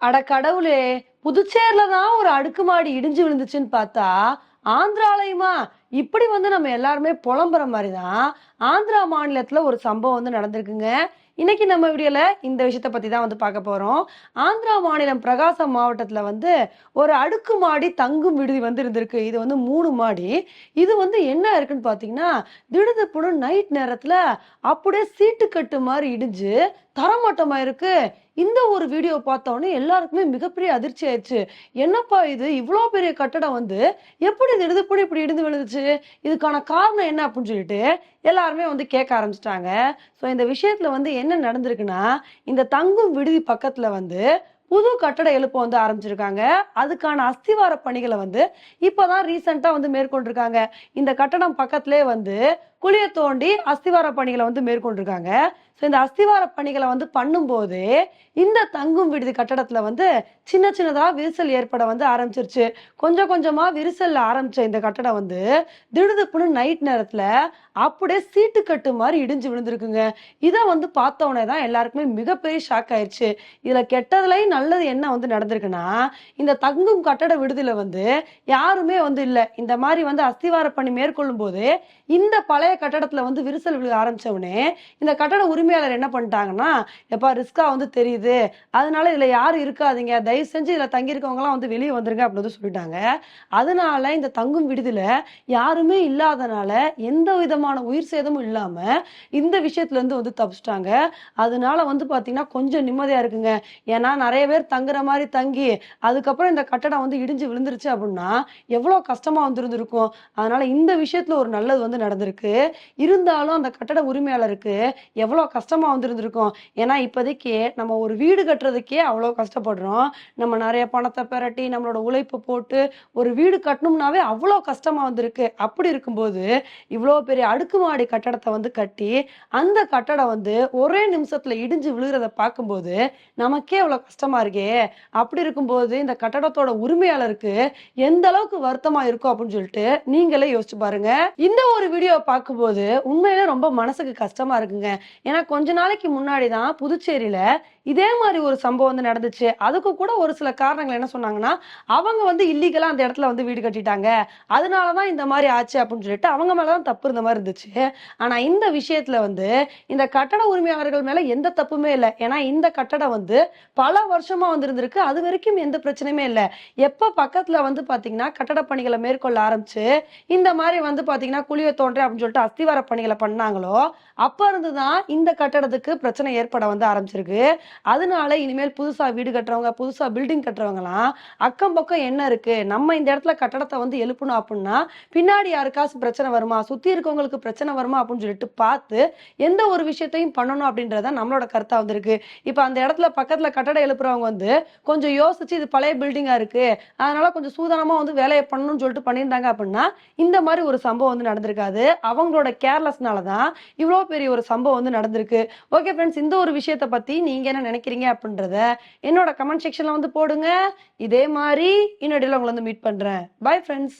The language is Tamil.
அட கடவுளே புதுச்சேரியில தான் ஒரு அடுக்குமாடி இடிஞ்சு விழுந்துச்சுன்னு பார்த்தா ஆந்திராலயமா? இப்படி வந்து நம்ம எல்லாருமே புலம்புற மாதிரி தான் ஆந்திரா மாநிலத்துல ஒரு சம்பவம் வந்து நடந்திருக்குங்க. இன்னைக்கு நம்ம வீடியோல இந்த விஷயத்த பத்தி தான் வந்து பார்க்க போறோம். ஆந்திரா மாநிலம் பிரகாசம் மாவட்டத்துல வந்து ஒரு அடுக்குமாடி தங்கும் விடுதி வந்து இருந்திருக்கு. இது வந்து மூணு மாடி. இது வந்து என்ன இருக்குன்னு பாத்தீங்கன்னா திடுதப்புடன் நைட் நேரத்துல அப்படியே சீட்டுக்கட்டு மாதிரி இடிஞ்சு தரமாட்டமா இருக்கு இந்த ஒரு வீடியோ பார்த்தோன்னே எல்லாருக்குமே மிகப்பெரிய அதிர்ச்சி ஆயிடுச்சு. என்னப்பா இது? இவ்வளோ பெரிய கட்டடம் வந்து எப்படி இது இடிதுப்படி இப்படி இடிந்து விழுந்துச்சு? இதுக்கான காரணம் என்ன அப்படின்னு சொல்லிட்டு எல்லாருமே வந்து கேட்க ஆரம்பிச்சிட்டாங்க. ஸோ இந்த விஷயத்துல வந்து என்ன நடந்திருக்குன்னா இந்த தங்கும் விடுதி பக்கத்துல வந்து புது கட்டட எழுப்ப வந்து ஆரம்பிச்சிருக்காங்க. அதுக்கான அஸ்திவார பணிகளை வந்து இப்போதான் ரீசெண்டாக வந்து மேற்கொண்டிருக்காங்க. இந்த கட்டடம் பக்கத்திலே வந்து குழிய தோண்டி அஸ்திவார பணிகளை வந்து மேற்கொண்டிருக்காங்க. ஸோ இந்த அஸ்திவார பணிகளை வந்து பண்ணும்போது இந்த தங்கும் விடுதி கட்டடத்தில் வந்து சின்ன சின்னதாக விரிசல் ஏற்பட வந்து ஆரம்பிச்சிருச்சு. கொஞ்சம் கொஞ்சமாக விரிசலில் ஆரம்பித்த இந்த கட்டடம் வந்து திடுதுப்புன்னு நைட் நேரத்தில் அப்படியே சீட்டு கட்டு மாதிரி இடிஞ்சு விழுந்திருக்குங்க. இதை வந்து பார்த்தோன்னே தான் எல்லாருக்குமே மிகப்பெரிய ஷாக் ஆயிடுச்சு இதில் கெட்டதுலையும் நல்லது என்ன வந்து நடந்திருக்குன்னா இந்த தங்கும் கட்டட விடுதியில் வந்து யாருமே வந்து இல்லை. இந்த மாதிரி வந்து அஸ்திவார பணி மேற்கொள்ளும் போது இந்த பழைய கட்டடத்துல வந்து விரிசல் விழுக ஆரம்பித்தவுடனே இந்த கட்டட உரிமையாளர் என்ன பண்ணிட்டாங்கன்னா எப்பா ரிஸ்க்காக வந்து தெரியுது. அதனால இதில் யாரும் இருக்காதீங்க. தயவு செஞ்சு இதில் தங்கியிருக்கவங்கலாம் வந்து வெளியே வந்துருங்க அப்படின்னு வந்து சொல்லிட்டாங்க. அதனால இந்த தங்கும் விடுதியில் யாருமே இல்லாதனால எந்த விதமான உயிர் சேதமும் இல்லாமல் இந்த விஷயத்துலேருந்து வந்து தப்பிச்சிட்டாங்க. அதனால வந்து பார்த்தீங்கன்னா கொஞ்சம் நிம்மதியாக இருக்குங்க. ஏன்னா நிறைய பேர் தங்குற மாதிரி தங்கி அதுக்கப்புறம் இந்த கட்டடம் வந்து இடிஞ்சு விழுந்துருச்சு அப்படின்னா எவ்வளோ கஷ்டமாக வந்துருந்துருக்கும் அதனால இந்த விஷயத்தில் ஒரு நல்லது வந்து நடந்திருக்கு. இருந்தாலும் அந்த கட்டட உரிமையாளருக்கு எவ்வளவு கஷ்டமா வந்துருந்துருக்கும்? ஏன்னா இப்போதைக்கு நம்ம ஒரு வீடு கட்டுறதுக்கே அவ்வளோ கஷ்டப்படுறோம். நம்ம நிறைய பணத்தை பெரட்டி நம்மளோட உழைப்பு போட்டு ஒரு வீடு கட்டணும்னாவே அவ்வளோ கஷ்டமா வந்திருக்கு. அப்படி இருக்கும்போது இவ்வளோ பெரிய அடுக்குமாடி கட்டடத்தை வந்து கட்டி அந்த கட்டடம் வந்து ஒரே நிமிஷத்துல இடிஞ்சு விழுகிறத பார்க்கும்போது நமக்கே அவ்வளோ கஷ்டமா இருக்கே. அப்படி இருக்கும்போது இந்த கட்டடத்தோட உரிமையாளருக்கு எந்த அளவுக்கு வருத்தமா இருக்கும் அப்படின்னு சொல்லிட்டு நீங்களே யோசிச்சு பாருங்க. இந்த ஒரு வீடியோ பார்க்கும்போது உண்மையில ரொம்ப மனசுக்கு கஷ்டமா இருக்குங்க. ஏன்னா கொஞ்ச நாளைக்கு முன்னாடி தான் புதுச்சேரியில இதே மாதிரி ஒரு சம்பவம் வந்து நடந்துச்சு. அதுக்கு கூட ஒரு சில காரணங்கள் என்ன சொன்னாங்கன்னா அவங்க வந்து இல்லீகலா அந்த இடத்துல வந்து வீடு கட்டிட்டாங்க. அதனாலதான் இந்த மாதிரி ஆச்சு அப்படின்னு சொல்லிட்டு அவங்க மேலதான் தப்பு இருந்த மாதிரி இருந்துச்சு. ஆனா இந்த விஷயத்துல வந்து இந்த கட்டட உரிமையாளர்கள் மேல எந்த தப்புமே இல்லை. ஏன்னா இந்த கட்டடம் வந்து பல வருஷமா வந்து இருந்திருக்கு. அது வரைக்கும் எந்த பிரச்சனையுமே இல்லை. எப்ப பக்கத்துல வந்து பாத்தீங்கன்னா கட்டட பணிகளை மேற்கொள்ள ஆரம்பிச்சு இந்த மாதிரி வந்து பாத்தீங்கன்னா குழிய தோன்றே அப்படின்னு சொல்லிட்டு அஸ்திவார பணிகளை பண்ணாங்களோ அப்ப இருந்துதான் இந்த கட்டடத்துக்கு பிரச்சனை ஏற்பட வந்து ஆரம்பிச்சிருக்கு. அதனால இனிமேல் புதுசா வீடு கட்டுறவங்க புதுசா பில்டிங் கட்டுறவங்கலாம் அக்கம் பக்கம் என்ன இருக்கு? நம்ம இந்த இடத்துல கட்டடத்தை வந்து எழுப்பணும் அப்படின்னா பின்னாடி யாருக்காச்சும் பிரச்சனை வருமா? சுத்தி இருக்கவங்களுக்கு பிரச்சனை வருமா அப்படின்னு சொல்லிட்டு பார்த்து எந்த ஒரு விஷயத்தையும் பண்ணணும் அப்படின்றத நம்மளோட கருத்தாக வந்திருக்கு. இப்போ அந்த இடத்துல பக்கத்துல கட்டடம் எழுப்புறவங்க வந்து கொஞ்சம் யோசிச்சு இது பழைய பில்டிங்கா இருக்கு. அதனால கொஞ்சம் சூதானமாக வந்து வேலையை பண்ணணும்னு சொல்லிட்டு பண்ணியிருந்தாங்க அப்படின்னா இந்த மாதிரி ஒரு சம்பவம் வந்து நடந்திருக்காது. அவங்க அவங்களோட கேர்லெஸ்னால தான் இவ்வளோ பெரிய ஒரு சம்பவம் வந்து நடந்திருக்கு. ஓகே ஃப்ரெண்ட்ஸ் இந்த ஒரு விஷயத்தை பத்தி நீங்க என்ன நினைக்கிறீங்க அப்படின்றத என்னோட கமெண்ட் செக்ஷனில் வந்து போடுங்க. இதே மாதிரி இன்னொடையில உங்களை வந்து மீட் பண்றேன். Bye friends